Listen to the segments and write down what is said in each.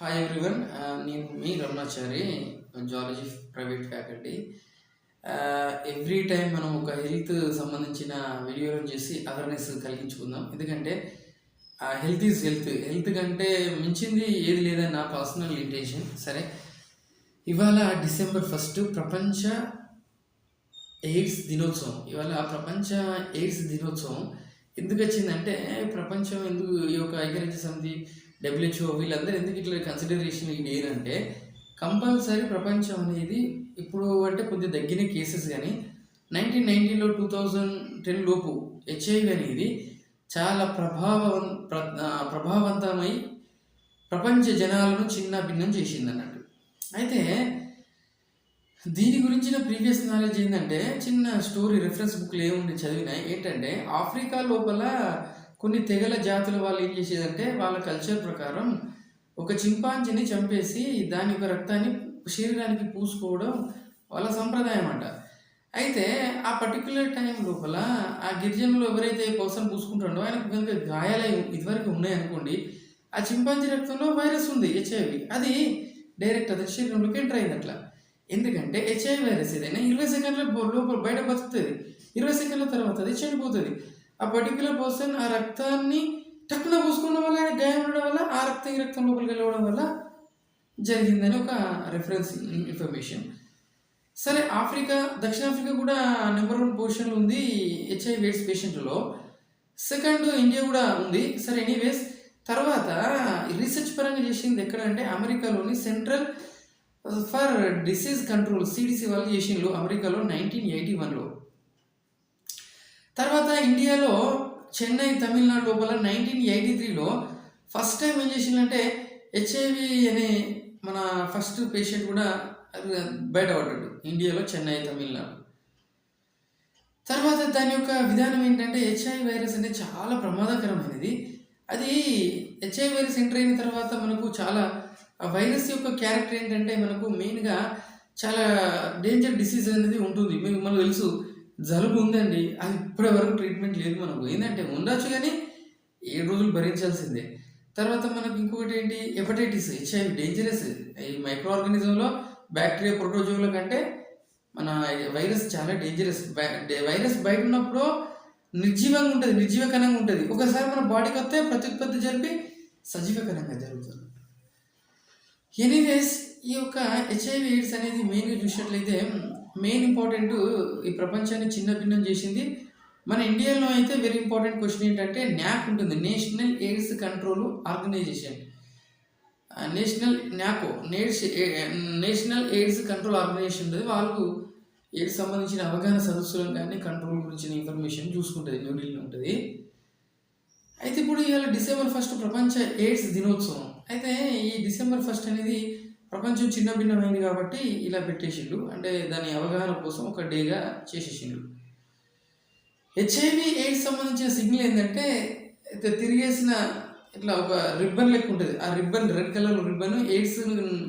Hi everyone uh, నేను మీ Ramanachari zoology private faculty every time మనం ఒక హెల్త్ సంబంధించిన వీడియోలను చేసి అవేర్నెస్ కలిగించుకుందాం. ఎందుకంటే హెల్త్ ఈజ్ హెల్త్ హెల్త్ కంటే మించింది ఏది లేదని నా పర్సనల్ ఇంటెన్షన్ సరే? ఇవాళ డిసెంబర్ ఫస్ట్ ప్రపంచ ఎయిడ్స్ దినోత్సవం. ఇవాళ ప్రపంచ ఎయిడ్స్ దినోత్సవం. ఎందుకు వచ్చిందంటే ప్రపంచం ఎందుకు ఈ యొక్క ఐక్యరాజ్య సమితి డబ్ల్యూహెచ్ఓ వీళ్ళందరూ ఎందుకు ఇట్లా కన్సిడరేషన్ లేదంటే ఏంటంటే కంపల్సరీ ప్రపంచం అనేది ఇప్పుడు అంటే కొద్దిగా తగ్గిన కేసెస్ కానీ నైన్టీన్ నైన్టీన్లో టూ థౌజండ్ టెన్ లోపు హెచ్ఐవి అనేది చాలా ప్రభావం ప్ర ప్రభావవంతమై ప్రపంచ జనాలను చిన్న భిన్నం చేసింది అన్నట్టు అయితే దీని గురించిన ప్రీవియస్ నాలెడ్జ్ ఏంటంటే చిన్న స్టోరీ రిఫరెన్స్ బుక్లు ఏముంది చదివినా ఏంటంటే ఆఫ్రికా లోపల కొన్ని తెగల జాతుల వాళ్ళు ఏం చేసేదంటే వాళ్ళ కల్చర్ ప్రకారం ఒక చింపాంజీని చంపేసి దాని యొక్క రక్తాన్ని శరీరానికి పూసుకోవడం వాళ్ళ సంప్రదాయం అంట. అయితే ఆ పర్టికులర్ టైం లోపల ఆ గిరిజనులు ఎవరైతే పర్సన్ పూసుకుంటాడో ఆయనకు కనుక గాయాలై ఇదివరకు ఉన్నాయనుకోండి ఆ చింపాంజీ రక్తంలో వైరస్ ఉంది హెచ్ఐవి అది డైరెక్ట్ అది శరీరంలోకి ఎంటర్ అయింది అట్లా ఎందుకంటే హెచ్ఐవి వైరస్ ఏదైనా ఇరవై సెకండ్ల లోపల బయట బతుకుతుంది. ఇరవై సెకండ్ల తర్వాత అది చనిపోతుంది ఆ పర్టికులర్ పర్సన్ ఆ రక్తాన్ని టక్కున పూసుకోవడం వల్ల ఆయన గాయం ఉండడం వల్ల ఆ రక్తం ఈ రక్తం లోపలికి వెళ్ళడం వల్ల జరిగిందని ఒక రెఫరెన్స్ ఇన్ఫర్మేషన్ సరే ఆఫ్రికా దక్షిణాఫ్రికా కూడా నెంబర్ వన్ పొజిషన్లో ఉంది హెచ్ఐవి ఎయిడ్స్ పేషెంట్లో సెకండ్ ఇండియా కూడా ఉంది. సరే ఎనీవేస్ తర్వాత రీసెర్చ్ పరంగా చేసింది ఎక్కడ అంటే అమెరికాలోని central for disease control CDC వాళ్ళు చేసిండ్రు అమెరికాలో నైన్టీన్ ఎయిటీ వన్లో తర్వాత ఇండియాలో చెన్నై తమిళనాడు లోపల నైన్టీన్ ఎయిటీ త్రీలో ఫస్ట్ టైం ఏం చేసిందంటే హెచ్ఐవి అనే మన ఫస్ట్ పేషెంట్ కూడా బయటపడ్డాడు ఇండియాలో చెన్నై తమిళనాడు. తర్వాత దాని యొక్క విధానం ఏంటంటే హెచ్ఐవి వైరస్ అనేది చాలా ప్రమాదకరమైనది. అది హెచ్ఐవి వైరస్ ఎంటర్ అయిన తర్వాత మనకు చాలా ఆ వైరస్ యొక్క క్యారెక్టర్ ఏంటంటే మనకు మెయిన్గా చాలా డేంజర్ డిసీజ్ అనేది ఉంటుంది. మీకు మనకు తెలుసు జలుబు ఉందండి అది ఇప్పటి వరకు ట్రీట్మెంట్ లేదు మనకు. ఏంటంటే ఉండొచ్చు కానీ ఏడు రోజులు భరించాల్సిందే. తర్వాత మనకు ఇంకొకటి ఏంటి? Hepatitis HIV dangerous. ఈ మైక్రో ఆర్గానిజంలో బ్యాక్టీరియా ప్రోటోజోల కంటే మన వైరస్ చాలా డేంజరస్. వైరస్ బయట ఉన్నప్పుడు నిర్జీవంగా ఉంటుంది నిర్జీవకరంగా ఉంటుంది. ఒకసారి మన బాడీకి వస్తే ప్రత్యుత్పత్తి జరిపి సజీవకరంగా జరుగుతుంది. ఎనీవేస్ ఈ యొక్క హెచ్ఐవి ఎయిడ్స్ అనేది మెయిన్గా చూసినట్లయితే మెయిన్ ఇంపార్టెంట్ ఈ ప్రపంచాన్ని చిన్న భిన్నం చేసింది. మన ఇండియాలో అయితే వెరీ ఇంపార్టెంట్ క్వశ్చన్ ఏంటంటే న్యాక్ ఉంటుంది. National AIDS control organisation. National NACO needs national AIDS control organisation ఉంటుంది వాళ్ళు ఎయిడ్స్ సంబంధించిన అవగాహన సదస్సులను కానీ కంట్రోల్ గురించిన ఇన్ఫర్మేషన్ చూసుకుంటుంది. న్యూఢిల్లీలో ఉంటుంది. అయితే ఇప్పుడు ఇవాళ డిసెంబర్ ఫస్ట్ ప్రపంచ ఎయిడ్స్ దినోత్సవం. అయితే ఈ డిసెంబర్ ఫస్ట్ అనేది ప్రపంచం చిన్న భిన్నమైంది కాబట్టి ఇలా పెట్టేసిండు. అంటే దాని అవగాహన కోసం ఒక డేగా చేసేసిండు. హెచ్ఐవి ఎయిడ్స్ సంబంధించిన సిగ్నల్ ఏంటంటే తిరిగేసిన ఇట్లా ఒక రిబ్బన్ లెక్క ఉంటుంది. ఆ ribbon red colour ribbon AIDS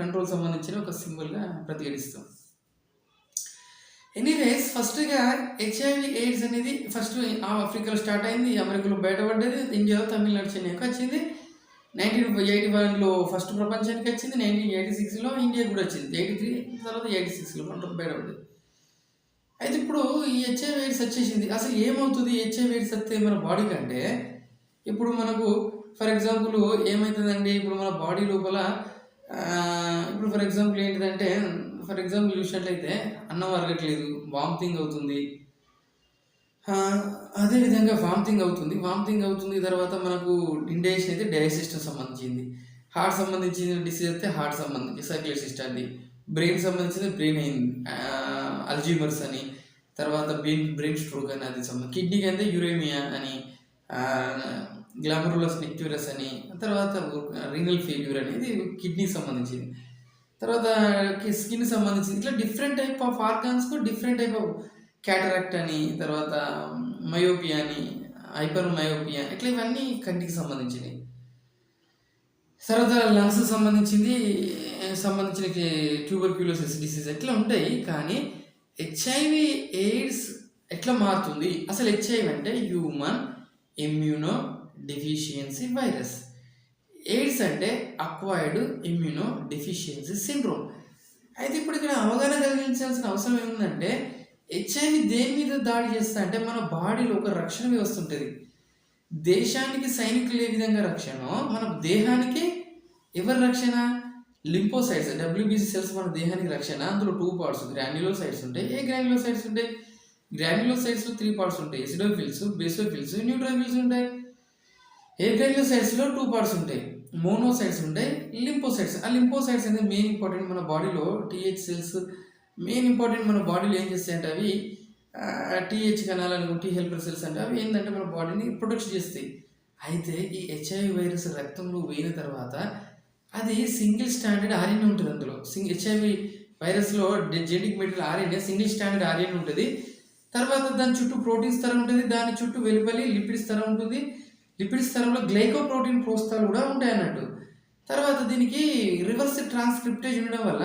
control సంబంధించిన ఒక సింబల్గా ప్రతిఘటిస్తాం. ఎనీవేస్ ఫస్ట్గా హెచ్ఐవి ఎయిడ్స్ అనేది ఫస్ట్ ఆఫ్రికాలో స్టార్ట్ అయింది అమెరికాలో బయటపడ్డది ఇండియాలో తమిళనాడు చెన్నైకి వచ్చింది. నైన్టీన్ ఎయిటీ వన్లో ఫస్ట్ ప్రపంచానికి వచ్చింది నైన్టీన్ ఎయిటీ సిక్స్లో ఇండియా కూడా వచ్చింది. ఎయిటీ త్రీ తర్వాత ఎయిటీ సిక్స్లో కంట్రోల్ బయటపడింది. అయితే ఇప్పుడు ఈ హెచ్ఐవి ఎయిడ్స్ వచ్చేసింది. అసలు ఏమవుతుంది హెచ్ఐవి ఎయిడ్స్ వస్తే మన బాడీ కంటే? ఇప్పుడు మనకు ఫర్ ఎగ్జాంపుల్ ఏమవుతుందండి ఇప్పుడు మన బాడీ లోపల ఇప్పుడు ఫర్ ఎగ్జాంపుల్ ఏంటిదంటే ఫర్ ఎగ్జాంపుల్ చూసినట్లయితే అన్నం అరగట్లేదు వామిటింగ్ అవుతుంది అదేవిధంగా వామిటింగ్ అవుతుంది. వామిటింగ్ అవుతుంది తర్వాత మనకు ఇండైజెషన్ అయితే డైజెస్టివ్ సంబంధించింది. హార్ట్ సంబంధించిన డిసీజ్ అయితే హార్ట్ సంబంధించి సర్క్యులర్ సిస్టమ్ది బ్రెయిన్ సంబంధించిన బ్రెయిన్ అయింది. అల్జీమర్స్ అని తర్వాత బ్రెయిన్ బ్రెయిన్ స్ట్రోక్ అని అది సంబంధించి కిడ్నీకి అయితే యురేమియా అని గ్లామరులస్ నెక్యూరస్ అని తర్వాత రీనల్ ఫెయిల్యూర్ అనేది కిడ్నీకి సంబంధించింది. తర్వాత స్కిన్ సంబంధించింది. ఇట్లా డిఫరెంట్ టైప్ ఆఫ్ ఆర్గాన్స్కు డిఫరెంట్ టైప్ ఆఫ్ క్యాటరాక్ట్ అని తర్వాత మయోపియా అని హైపర్ మయోపియా ఇట్లా ఇవన్నీ కంటికి సంబంధించినవి. తర్వాత లంగ్స్ సంబంధించింది సంబంధించిన ట్యూబర్ క్యూలోసిస్ డిసీజ్ ఎట్లా ఉంటాయి కానీ హెచ్ఐవి ఎయిడ్స్ ఎట్లా మారుతుంది? అసలు హెచ్ఐవి అంటే human immuno deficiency virus AIDS అంటే అక్వైర్డ్ ఇమ్యూనో డెఫిషియన్సీ సిండ్రోమ్ అయితే ఇప్పుడు ఇక్కడ అవగాహన కలిగించాల్సిన అవసరం ఏముందంటే హెచ్ఐవి దేని మీద దాడి చేస్తా అంటే మన బాడీలో ఒక రక్షణ వ్యవస్థ ఉంటుంది. దేశానికి సైనికులు ఏ విధంగా రక్షణ? మన దేహానికి ఎవరి రక్షణ? లింపోసైడ్స్ డబ్ల్యూబీసీ సెల్స్ మన దేహానికి రక్షణ. అందులో టూ పార్ట్స్ గ్రాన్యులోసైడ్స్ ఉంటాయి. ఏ గ్రాన్యులోసైడ్స్ ఉంటాయి? గ్రాన్యులోసైడ్స్లో త్రీ పార్ట్స్ ఉంటాయి. ఎసిడోఫిల్స్ బేసోఫిల్స్ న్యూట్రోఫిల్స్ ఉంటాయి. ఏ గ్రాన్యులోసైడ్స్లో టూ పార్ట్స్ ఉంటాయి? మోనోసైడ్స్ ఉంటాయి. లింపోసైడ్స్ ఆ లింపోసైడ్స్ అనేది మెయిన్ ఇంపార్టెంట్ మన బాడీలో టీహెచ్ సెల్స్ మెయిన్ ఇంపార్టెంట్ మన బాడీలో ఏం చేస్తాయి అంటే అవి టీహెచ్ కణాలను టీ హెల్పర్ సెల్స్ అంటే అవి ఏంటంటే మన బాడీని ప్రొటెక్ట్ చేస్తాయి. అయితే ఈ హెచ్ఐవి వైరస్ రక్తంలో పోయిన తర్వాత అది సింగిల్ స్టాండర్డ్ ఆర్ఎన్ఏ ఉంటుంది అందులో. సింగ్ HIV వైరస్లో genetic material RNA single standard RNA ఉంటుంది. తర్వాత దాని చుట్టూ ప్రోటీన్ స్థలం ఉంటుంది దాని చుట్టూ వెలుపలి లిపిడ్ స్థరం ఉంటుంది. లిపిడ్ గ్లైకో గ్లైకోప్రోటీన్ ప్రోస్తాలు కూడా ఉంటాయి అన్నట్టు తర్వాత దీనికి రివర్స్ ట్రాన్స్క్రిప్టేజ్ ఉండడం వల్ల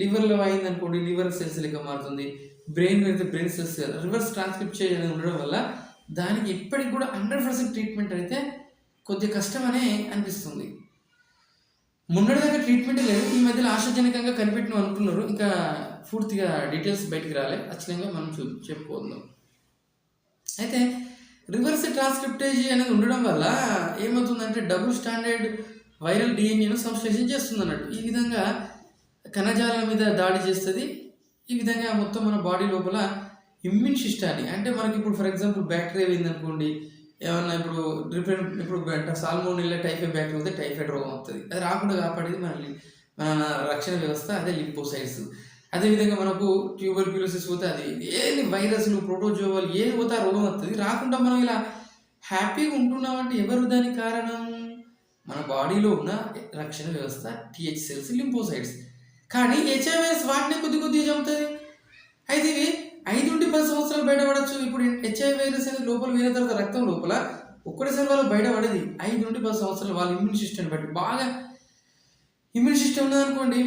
లివర్లో అయింది అనుకోండి లివర్ సెల్స్ లెక్క మారుతుంది. బ్రెయిన్ అయితే బ్రెయిన్ సెల్స్ రివర్స్ ట్రాన్స్క్రిప్ట్ అనేది ఉండడం వల్ల దానికి ఇప్పటికి కూడా హండ్రెడ్ పర్సెంట్ ట్రీట్మెంట్ అయితే కొద్దిగా కష్టమనే అనిపిస్తుంది. మొన్నటిదాకా ట్రీట్మెంట్ లేదు. ఈ మధ్యలో ఆశాజనకంగా కనిపెట్టిన అనుకున్నారు. ఇంకా పూర్తిగా డీటెయిల్స్ బయటికి రాలే. ఖచ్చితంగా మనం చూ చెప్పుకుందాం. అయితే రివర్స్ ట్రాన్స్క్రిప్టేజ్ అనేది ఉండడం వల్ల ఏమవుతుందంటే డబుల్ స్టాండర్డ్ వైరల్ డిఎన్ఏను సంశ్లేషణ చేస్తుంది అన్నట్టు. ఈ విధంగా కణజాలం మీద దాడి చేస్తుంది. ఈ విధంగా మొత్తం మన బాడీ లోపల ఇమ్యూన్ సిస్టాన్ని అంటే మనకి ఇప్పుడు ఫర్ ఎగ్జాంపుల్ బ్యాక్టీరియా అయిందనుకోండి ఏమన్నా ఇప్పుడు డిఫరెంట్ ఇప్పుడు సాల్మోనిల్లా టైఫాయిడ్ బ్యాక్టీరియా వస్తే టైఫాయిడ్ రోగం వస్తుంది అది రాకుండా కాపాడేది మన మన రక్షణ వ్యవస్థ అదే లింపోసైడ్స్. అదేవిధంగా మనకు ట్యూబర్క్యులోసిస్ పోతే అది ఏది వైరస్లు ప్రోటోజోవల్ ఏది పోతే రోగం వస్తుంది రాకుండా మనం ఇలా హ్యాపీగా ఉంటున్నామంటే ఎవరు దానికి కారణం? మన బాడీలో ఉన్న రక్షణ వ్యవస్థ టీహెచ్ సెల్స్ లింపోసైడ్స్. కానీ హెచ్ఐవైఎస్ వాటిని కొద్ది కొద్దిగా చంపుతుంది. అయితే ఇవి ఐదు నుండి పది సంవత్సరాలు బయటపడచ్చు. ఇప్పుడు హెచ్ఐవి వైరస్ అనేది లోపల వేరే తర్వాత రక్తం లోపల ఒక్కడేసారి వాళ్ళు బయటపడేది. ఐదు నుండి పది సంవత్సరాలు వాళ్ళ ఇమ్యూన్ సిస్టమ్ బట్టి. బాగా ఇమ్యూన్ సిస్టమ్ ఉన్నదనుకోండి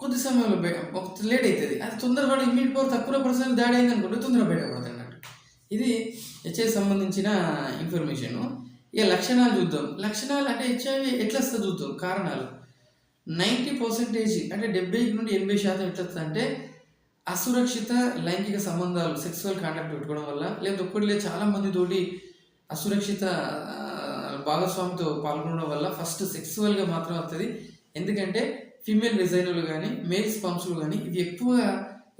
కొద్ది సమయంలో ఒక లేట్ అవుతుంది అది తొందరపడి ఇమ్యూనిటీ పవర్ తక్కువ పర్సన్ దాడి అయింది అనుకోండి తొందరగా బయటపడుతుంది అన్నట్టు. ఇది హెచ్ఐవి సంబంధించిన ఇన్ఫర్మేషన్ ఇక లక్షణాలు చూద్దాం. లక్షణాలు అంటే హెచ్ఐవి ఎట్లా వస్తుంది చూద్దాం. కారణాలు. నైంటీ పర్సెంటేజ్ అంటే డెబ్బై నుండి ఎనభై శాతం ఎట్లా అంటే అసురక్షిత లైంగిక సంబంధాలు సెక్సువల్ కాంటాక్ట్ పెట్టుకోవడం వల్ల లేదా ఒక్కడిలే చాలా మంది తోటి అసురక్షిత భాగస్వామితో పాల్గొనడం వల్ల ఫస్ట్ సెక్సువల్గా మాత్రం వస్తుంది ఎందుకంటే ఫీమేల్ డిజైనర్లు కానీ మేల్ స్పంప్స్లు కానీ ఇవి ఎక్కువ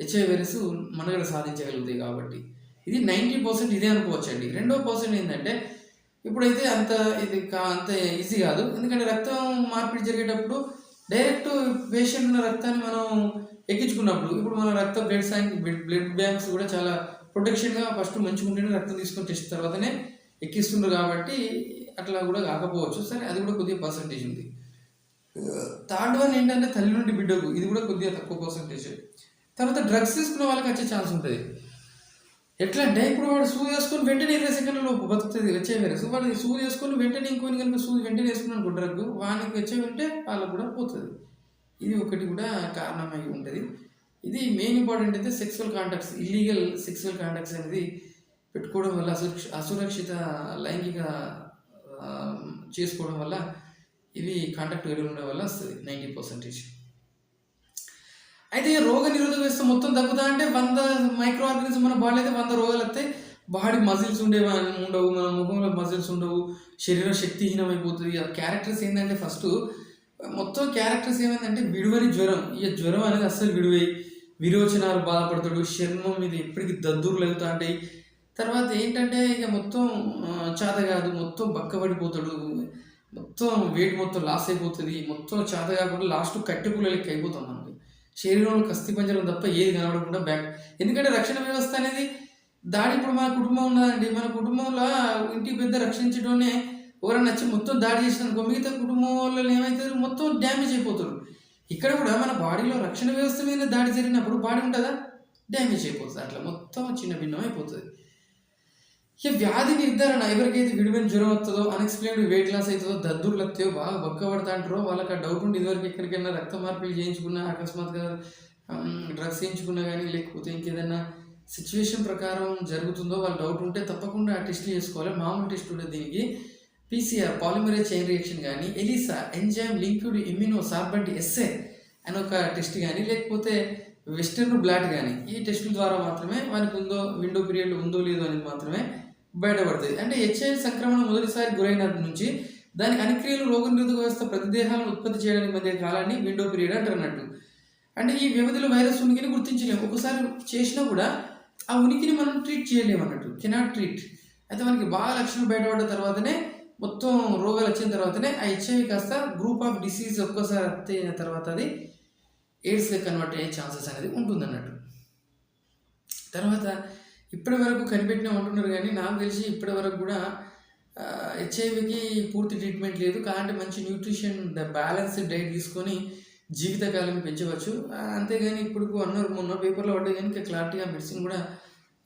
హెచ్ఐ వైరస్ మనుగడ సాధించగలుగుతాయి కాబట్టి. ఇది నైంటీ పర్సెంట్ ఇదే అనుకోవచ్చు అండి రెండో పర్సెంట్ ఏంటంటే ఇప్పుడైతే అంత ఇది కా అంత ఈజీ కాదు. ఎందుకంటే రక్తం మార్పిడి జరిగేటప్పుడు డైరెక్ట్ పేషెంట్ ఉన్న రక్తాన్ని మనం ఎక్కించుకున్నప్పుడు ఇప్పుడు మన రక్త బ్లడ్ బ్యాంక్ బ్లడ్ బ్యాంక్స్ కూడా చాలా ప్రొటెక్షన్గా ఫస్ట్ మంచిగా ఉంటేనే రక్తం తీసుకొని టెస్ట్ తర్వాతనే ఎక్కిస్తుండ్రు కాబట్టి అట్లా కూడా కాకపోవచ్చు. సరే అది కూడా కొద్దిగా పర్సంటేజ్ ఉంది. థర్డ్ వన్ ఏంటంటే తల్లి నుండి బిడ్డకు ఇది కూడా కొద్దిగా తక్కువ పర్సంటేజ్ తర్వాత డ్రగ్స్ తీసుకున్న వాళ్ళకి వచ్చే ఛాన్స్ ఉంటుంది. ఎట్లా అంటే ఇప్పుడు వాడు సూ వేసుకొని వెంటనే ఇరవై సెకండ్ల లోపు బతుకుతుంది వచ్చే వైరస్ వాడిని సూ వేసుకొని వెంటనే ఇంకొని కనుక సూ వెంటనే వేసుకున్నాను అనుకో డ్రగ్ వానికి వచ్చే వెంటే వాళ్ళకు కూడా పోతుంది. ఇది ఒకటి కూడా కారణమై ఉంటుంది. ఇది మెయిన్ ఇంపార్టెంట్ అయితే sexual contacts illegal sexual contacts అనేది పెట్టుకోవడం వల్ల అసురక్ష అసురక్షిత లైంగిక చేసుకోవడం వల్ల ఇవి కాంటాక్ట్ ఉండడం వల్ల వస్తుంది నైంటీ పర్సెంటేజ్. అయితే రోగ నిరోధక వ్యవస్థ మొత్తం తగ్గుతా అంటే వంద మైక్రో ఆర్గానిజం మన బాడీ అయితే వంద రోగాలు వస్తాయి బాడీ మజిల్స్ ఉండేవి ఉండవు మన ముఖంలో మజిల్స్ ఉండవు శరీరం శక్తిహీనం అయిపోతుంది ఆ క్యారెక్టర్స్ ఏంటంటే ఫస్ట్ మొత్తం క్యారెక్టర్స్ ఏమైందంటే విడువని జ్వరం. ఇక జ్వరం అనేది అస్సలు విడివై. విరోచనాలు బాధపడతాడు చర్మం మీద ఎప్పటికీ దద్దుర్లు అవుతా ఉంటాయి తర్వాత ఏంటంటే ఇక మొత్తం చాత కాదు మొత్తం బక్కబడిపోతాడు. మొత్తం వెయిట్ మొత్తం లాస్ అయిపోతుంది. మొత్తం చాత కాకుండా లాస్ట్ కట్టెపుల్ల లెక్క అయిపోతాం మనం. శరీరంలో కస్తిపంజరం తప్ప ఏది కనబడకుండా బ్యాక్ ఎందుకంటే రక్షణ వ్యవస్థ అనేది దాడి ఇప్పుడు మన కుటుంబం ఉన్నదండి మన కుటుంబంలో ఇంటికి పెద్ద రక్షించడమే ఎవరైనా వచ్చి మొత్తం దాడి చేసిన మిగతా కుటుంబం వాళ్ళు ఏమవుతారు మొత్తం డ్యామేజ్ అయిపోతారు. ఇక్కడ కూడా మన బాడీలో రక్షణ వ్యవస్థ మీద దాడి జరిగినప్పుడు బాడీ ఉంటుందా? డ్యామేజ్ అయిపోతుంది. అట్లా మొత్తం చిన్న భిన్నం అయిపోతుంది. ఇక వ్యాధి నిర్ధారణ ఎవరికైతే విడిపోయిన జ్వరం వస్తుందో అన్ఎక్స్ప్లెయిన్డ్ వెయిట్ లాస్ అవుతుందో దద్దుర్లు వస్తాయో బాగా బక్క పడతా అంటారో వాళ్ళకి ఆ డౌట్ ఉండి ఇదివరకు ఎక్కడికైనా రక్త మార్పిడి చేయించుకున్నా అకస్మాత్గా డ్రగ్స్ చేయించుకున్నా కానీ లేకపోతే ఇంకేదైనా సిచ్యువేషన్ ప్రకారం జరుగుతుందో వాళ్ళ డౌట్ ఉంటే తప్పకుండా ఆ టెస్ట్ చేసుకోవాలి. మామూలు టెస్ట్ ఉండే దీనికి పీసీఆర్ పాలిమరేజ్ చైన్ రియాక్షన్ కానీ ELISA enzyme linked immuno sorbent S A అని ఒక టెస్ట్ కానీ లేకపోతే వెస్టర్న్ బ్లాట్ కానీ ఈ టెస్టుల ద్వారా మాత్రమే మనకు ఉందో విండో పీరియడ్ ఉందో లేదో అనేది మాత్రమే బయటపడుతుంది అంటే హెచ్ఐవి సంక్రమణ మొదటిసారి గురైనప్పటి నుంచి దాని అనుక్రియలు రోగనిరోధక వ్యవస్థ ప్రతిదేహాలను ఉత్పత్తి చేయడానికి మధ్య కాలాన్ని విండో పీరియడ్ అంటారు అన్నట్టు అంటే ఈ వ్యవధిలో వైరస్ ఉనికిని గుర్తించలేము. ఒకసారి చేసినా కూడా ఆ ఉనికిని మనం ట్రీట్ చేయలేము అన్నట్టు. కెనాట్ ట్రీట్ అయితే మనకి బాగా లక్షణాలు బయటపడ్డ తర్వాతనే మొత్తం రోగాలు వచ్చిన తర్వాతనే ఆ హెచ్ఐవి కాస్త గ్రూప్ ఆఫ్ డిసీజ్ ఒక్కసారి అయిన తర్వాత అది ఎయిడ్స్గా కన్వర్ట్ అయ్యే ఛాన్సెస్ అనేది ఉంటుంది అన్నట్టు తర్వాత ఇప్పటి వరకు కనిపెట్టిన ఉంటున్నారు కానీ నాకు తెలిసి ఇప్పటి వరకు కూడా హెచ్ఐవికి పూర్తి ట్రీట్మెంట్ లేదు. కాబట్టి మంచి న్యూట్రిషన్ బ్యాలెన్స్డ్ డైట్ తీసుకొని జీవితకాలం పెంచవచ్చు. అంతేగాని ఇప్పుడు అన్నారు మొన్న పేపర్లో పడ్డాయి కానీ క్లారిటీగా మెడిసిన్ కూడా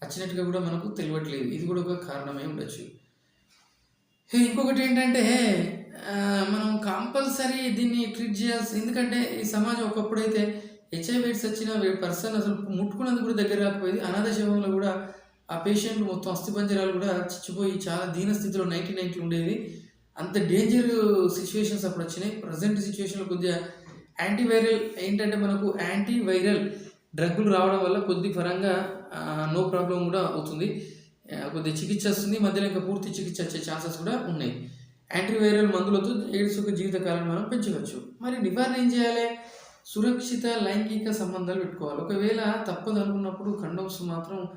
వచ్చినట్టుగా కూడా మనకు తెలియట్లేదు. ఇది కూడా ఒక కారణమై ఉండొచ్చు. హే, ఇంకొకటి ఏంటంటే మనం కంపల్సరీ దీన్ని ట్రీట్ చేయాల్సి ఎందుకంటే ఈ సమాజం ఒకప్పుడు అయితే హెచ్ఐవి ఎయిడ్స్ వచ్చిన పర్సన్ అసలు ముట్టుకున్నందుకు కూడా దగ్గర రాకపోయింది అనాథ శవంలో కూడా ఆ పేషెంట్లు మొత్తం అస్థిపంజరాలు కూడా చచ్చిపోయి చాలా దీన స్థితిలో నైన్టీ నైన్టీ ఉండేది. అంత డేంజర్ సిచ్యువేషన్స్ అప్పుడు వచ్చినాయి. ప్రజెంట్ సిచ్యువేషన్లో కొద్దిగా యాంటీవైరల్ ఏంటంటే మనకు యాంటీవైరల్ డ్రగ్గులు రావడం వల్ల కొద్ది పరంగా నో ప్రాబ్లం కూడా అవుతుంది. కొద్ది కొద్దిగా చికిత్స వస్తుంది. మధ్యలో ఇంకా పూర్తి చికిత్స వచ్చే ఛాన్సెస్ కూడా ఉన్నాయి. యాంటీవైరల్ మందులతో ఎయిడ్స్ యొక్క జీవితకాలం మనం పెంచవచ్చు. మరి నివారణ ఏం చేయాలి? సురక్షిత లైంగిక సంబంధాలు పెట్టుకోవాలి. ఒకవేళ తప్పదు అనుకున్నప్పుడు మాత్రం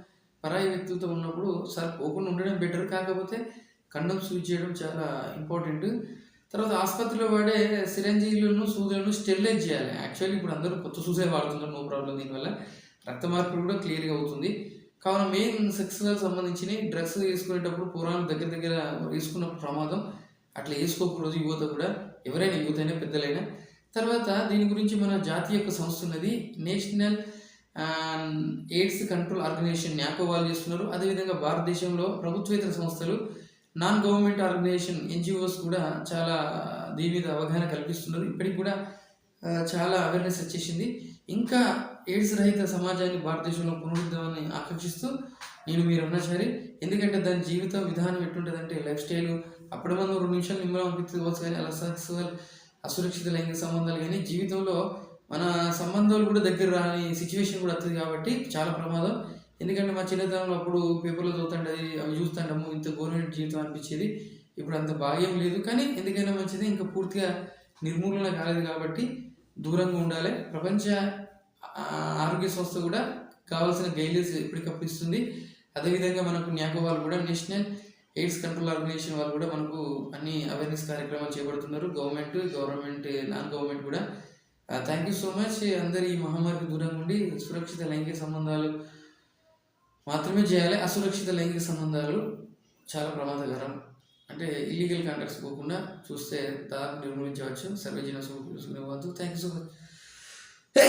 పరాయి వ్యక్తులతో ఉన్నప్పుడు సార్ ఓపెన్ ఉండడం బెటర్. కాకపోతే కండమ్స్ యూజ్ చేయడం చాలా ఇంపార్టెంట్. తర్వాత ఆసుపత్రిలో వాడే సిరంజీలను సూదులను స్టెరిలైజ్ చేయాలి. యాక్చువల్లీ ఇప్పుడు అందరూ కొత్త సూసే వాడుతున్నారు. నో ప్రాబ్లం దీనివల్ల. రక్త మార్పులు కూడా క్లియర్గా అవుతుంది. కావున మెయిన్ సెక్స్కి సంబంధించి డ్రగ్స్ వేసుకునేటప్పుడు పురాణం దగ్గర దగ్గర వేసుకున్న ప్రమాదం. అట్లా వేసుకోకూడదు యువత కూడా. ఎవరైనా యువత అయినా పెద్దలైనా. తర్వాత దీని గురించి మన జాతీయ యొక్క సంస్థ ఉన్నది. National AIDS control organisation NACO వాళ్ళు చేస్తున్నారు. అదేవిధంగా భారతదేశంలో ప్రభుత్వేతర సంస్థలు నాన్ గవర్నమెంట్ ఆర్గనైజేషన్ ఎన్జిఓస్ కూడా చాలా దీని మీద అవగాహన కల్పిస్తున్నారు. ఇప్పటికి కూడా చాలా అవేర్నెస్ వచ్చేసింది. ఇంకా ఎయిడ్స్ రహిత సమాజాన్ని భారతదేశంలో పునరుద్ధామని ఆకర్షిస్తూ నేను మీరు అన్నాచారి ఎందుకంటే దాని జీవిత విధానం ఎట్లుంటుందంటే లైఫ్ స్టైల్ అప్పుడు మనం రెండు నిమిషాలు నిమ్మలం అనిపించవచ్చు కానీ అలా సక్సెస్ఫుల్ అసురక్షిత లైంగిక సంబంధాలు కానీ జీవితంలో మన సంబంధాలు కూడా దగ్గర రాని సిచ్యువేషన్ కూడా వస్తుంది కాబట్టి చాలా ప్రమాదం. ఎందుకంటే మా చిన్నతనంలో అప్పుడు పేపర్లో చదువుతుంటే అది అవి చూస్తాండము ఇంత గవర్నమెంట్ జీవితం అనిపించేది. ఇప్పుడు అంత భాగ్యం లేదు. కానీ ఎందుకైనా మంచిది ఇంకా పూర్తిగా నిర్మూలన కాలేదు కాబట్టి దూరంగా ఉండాలి. ప్రపంచ ఆరోగ్య సంస్థ కూడా కావాల్సిన గైడ్లైన్స్ ఎప్పటికప్పుడు ఇస్తుంది. అదేవిధంగా మనకు న్యాకో కూడా నేషనల్ ఎయిడ్స్ కంట్రోల్ ఆర్గనైజేషన్ వాళ్ళు కూడా మనకు అన్ని అవేర్నెస్ కార్యక్రమాలు చేపడుతున్నారు. గవర్నమెంట్ గవర్నమెంట్ నాన్ గవర్నమెంట్ కూడా థ్యాంక్ యూ సో మచ్ అందరు ఈ మహమ్మారికి దూరంగా ఉండి సురక్షిత లైంగిక సంబంధాలు మాత్రమే చేయాలి. అసురక్షిత లైంగిక సంబంధాలు చాలా ప్రమాదకరం. అంటే ఇల్లీగల్ కాంటాక్ట్స్ పోకుండా చూస్తే దాదాపు నిర్మూలించవచ్చు. సర్వేజన చూసుకునే థ్యాంక్ యూ సో మచ్